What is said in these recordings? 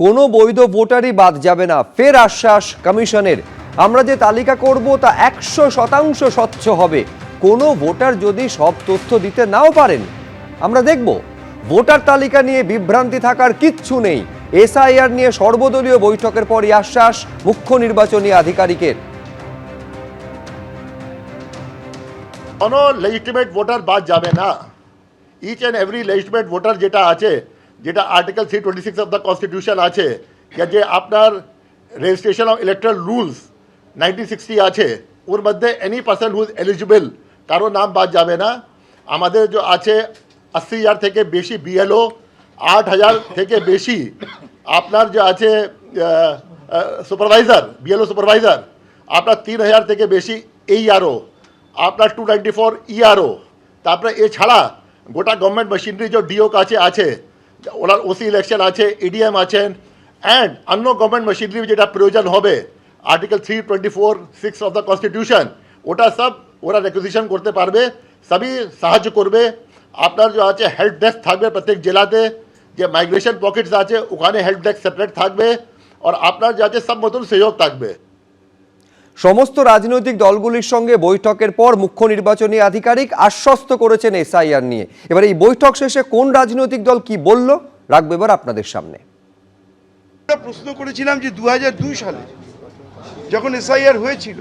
কোনো বৈধ ভোটারই বাদ যাবে না। ফের আশ্বাস কমিশনের। আমরা যে তালিকা করব তা একশো শতাংশ স্বচ্ছ হবে। কোনো ভোটার যদি সব তথ্য দিতে নাও পারেন, আমরা দেখব। ভোটার তালিকা নিয়ে বিভ্রান্তি থাকার কিচ্ছু নেই। এসআইআর নিয়ে সর্বদলীয় বৈঠকের পরই আশ্বাস মুখ্য নির্বাচনী আধিকারিকের। কোনো লেজিটিমেট ভোটার বাদ যাবে না। Each and every legitimate voter যেটা আছে যেটা article three twenty six of the constitution আছে, যে আপনার registration of electoral rules nineteen sixty আছে, ওর মধ্যে any person who is eligible কারও নাম বাদ যাবে না। আমাদের যে আছে আশি হাজার থেকে বেশি বিএলও আট হাজার থেকে বেশি আপনার যে আছে সুপারভাইজার বিএলও সুপারভাইজার আপনার তিন হাজার থেকে বেশি এইআরও আপনার টু নাইনটি ফোর ইআরও তারপরে এছাড়া গোটা গভর্নমেন্ট মেশিনারি যে ডিও কাছে আছে ওনার ওসি ইলেকশন আছে ইডিএম আছেন অ্যান্ড অন্য গভর্নমেন্ট মেশিনারি যেটা প্রয়োজন হবে article three twenty four six of the constitution ওটা সব ওরা রেকুজিশন করতে পারবে, সবই সাহায্য করবে। আপনার যে আছে হেল্প ডেস্ক থাকবে প্রত্যেক জেলাতে, যে মাইগ্রেশন পকেটস আছে, ওখানে হেল্প ডেস্ক সেপারেট থাকবে, আর আপনার যে আছে সব মতন সহযোগ থাকবে। সমস্ত রাজনৈতিক দলগুলির সঙ্গে বৈঠকের পর মুখ্য নির্বাচনী আধিকারিক আশ্বস্ত করেছেন এসআইআর নিয়ে। এবার এই বৈঠক শেষে কোন রাজনৈতিক দল কি বলল, রাখব এবার আপনাদের সামনে। প্রশ্ন করেছিলাম যে দু হাজার দুই সালে যখন এসআইআর হয়েছিল,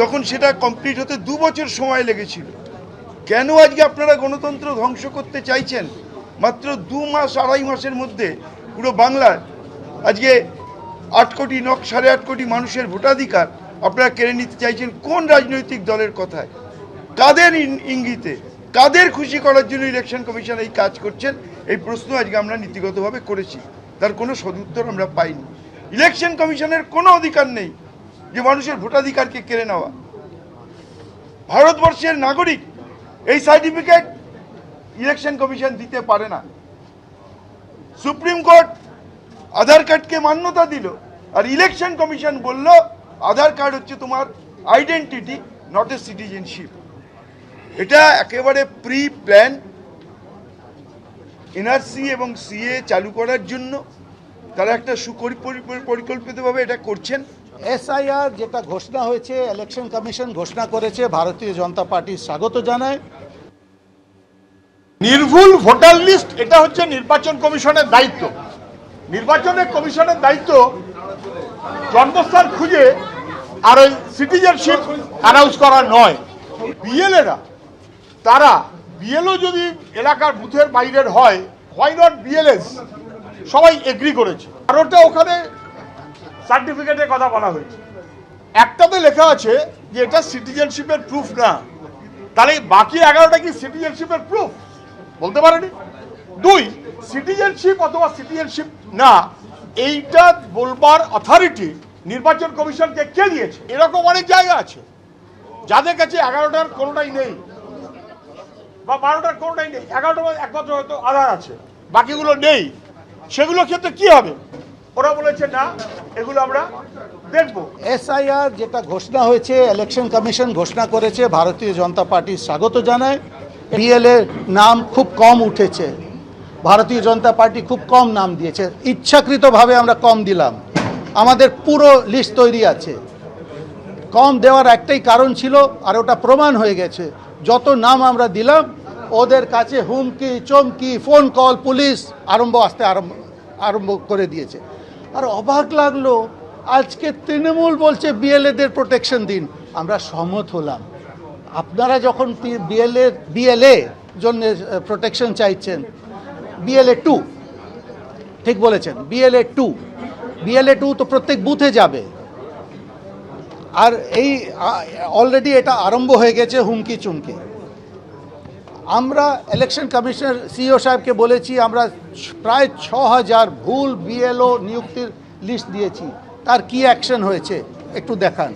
তখন সেটা কমপ্লিট হতে দু বছর সময় লেগেছিল। কেন আজকে আপনারা গণতন্ত্র ধ্বংস করতে চাইছেন? মাত্র দু মাস, আড়াই মাসের মধ্যে পুরো বাংলার আজকে আট কোটি নক, সাড়ে আট কোটি মানুষের ভোটাধিকার আপনারা কেড়ে নিতে চাইছেন কোন রাজনৈতিক দলের কথায়? কাদের ইঙ্গিতে? কাদের খুশি করার জন্য ইলেকশন কমিশন এই কাজ করছেন? এই প্রশ্ন আজকে আমরা নীতিগতভাবে করেছি। তার কোনো সদুত্তর আমরা পাইনি। ইলেকশন কমিশনের কোনো অধিকার নেই যে মানুষের ভোটাধিকারকে কেড়ে নেওয়া। ভারতবর্ষের নাগরিক এই সার্টিফিকেট ইলেকশন কমিশন দিতে পারে না। সুপ্রিম কোর্ট আধার কার্ডকে মান্যতা দিল আর ইলেকশন কমিশন বলল আধার কার্ড হচ্ছে তোমার আইডেন্টিটি নট এ সিটিজেনশিপ এটা একেবারে প্রি প্ল্যান এনআরসি এবং সিএ চালু করার জন্য তারা একটা সুপরিকল্পিতভাবে এটা করছেন। এসআইআর যেটা ঘোষণা হয়েছে ইলেকশন কমিশন ঘোষণা করেছে ভারতীয় জনতা পার্টি স্বাগত জানায়। নির্ভুল ভোটার লিস্ট এটা হচ্ছে নির্বাচন কমিশনের দায়িত্ব। নির্বাচনের কমিশনের দায়িত্ব জন্মস্থান খুঁজে আর ওই সিটিজেনশিপ অ্যানাউন্স করা নয়। বিএলএরা তারা বিএলও যদি এলাকার বুথের বাইরের হয় হোয়াই নট বিএলএস সবাই এগ্রি করেছে। আর ওটা ওখানে সার্টিফিকেটের কথা বলা হয়েছে। একটাতে লেখা আছে যে এটা সিটিজেনশিপের প্রুফ না। তাহলে বাকি এগারোটা কি সিটিজেনশিপের প্রুফ বলতে পারেনি? দুই সিটিজেনশিপ অথবা সিটিজেনশিপ না, এইটা বলবার অথরিটি নির্বাচন কমিশনকে কে দিয়েছে? এরকম অনেক জায়গা আছে। যাদের কাছে এগারোটার কোনোটাই নেই। বা বারোটার কোনোটাই নেই। এগারোটার একমাত্র হয়তো আধার আছে। বাকিগুলো নেই। সেগুলোর ক্ষেত্রে কি হবে? ওরা বলেছে, না, এগুলো আমরা এসআইআর যেটা ঘোষণা হয়েছে ইলেকশন কমিশন ঘোষণা করেছে, ভারতীয় জনতা পার্টি স্বাগত জানায়। বিএলএ নাম খুব কম উঠেছে। ভারতীয় জনতা পার্টি খুব কম নাম দিয়েছে। ইচ্ছাকৃতভাবে আমরা কম দিলাম। আমাদের পুরো লিস্ট তৈরি আছে। কম দেওয়ার একটাই কারণ ছিল আর ওটা প্রমাণ হয়ে গেছে। যত নাম আমরা দিলাম, ওদের কাছে হুমকি, চমকি ফোন কল পুলিশ আরম্ভ আসতে আরম্ভ আরম্ভ করে দিয়েছে। আর অবাক লাগল, আজকে তৃণমূল বলছে বিএলএদের প্রোটেকশন দিন। আমরা সম্মত হলাম। আপনারা যখন বিএলএ বিএলএ জন্য প্রোটেকশন চাইছেন বিএলএ টু ঠিক বলেছেন বিএলএ টু বিএলএ টু তো প্রত্যেক বুথে যাবে। আর এই অলরেডি এটা আরম্ভ হয়ে গেছে হুমকি চুমকি আমরা ইলেকশন কমিশনার সিও সাহেবকে বলেছি, আমরা প্রায় ছ হাজার ভুল বিএলও নিযুক্তির লিস্ট দিয়েছি। তার কি অ্যাকশন হয়েছে একটু দেখান।